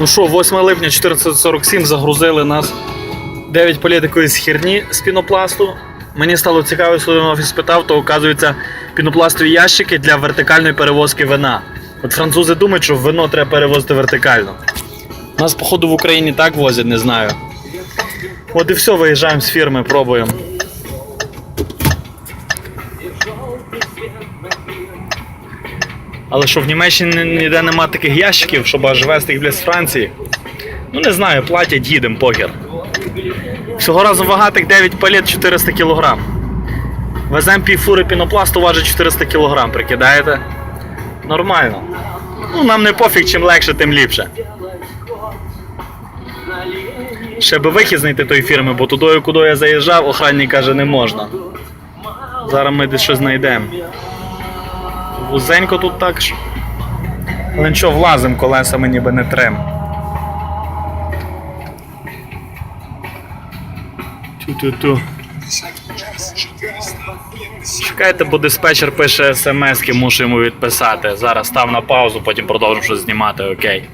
Ну що, 8 липня 1447 загрузили нас 9 палет якоїсь херні з пінопласту. Мені стало цікаво, коли я офіс спитав, то оказується пінопластові ящики для вертикальної перевозки вина. От французи думають, що вино треба перевозити вертикально. Нас, походу, в Україні так возять, не знаю. От і все, виїжджаємо з фірми, пробуємо. Але що в Німеччині ніде нема таких ящиків, щоб аж вести їх з Франції. Ну не знаю, платять, їдемо, похер. Всього разу вага тих 9 палет 400 кг. Веземо пів фури пінопласту важить 400 кг, прикидаєте? Нормально. Ну, нам не пофіг, чим легше, тим ліпше. Ще би вихід знайти тої фірми, бо туди, куди я заїжджав, охранник каже, не можна. Зараз ми десь щось знайдемо. Вузенько тут так. ж. Але нічого, влазим колесами ніби не трем. Тю-тю-тю. Чекайте, бо диспетчер пише смс-ки, мушу йому відписати. Зараз став на паузу, потім продовжимо щось знімати, окей.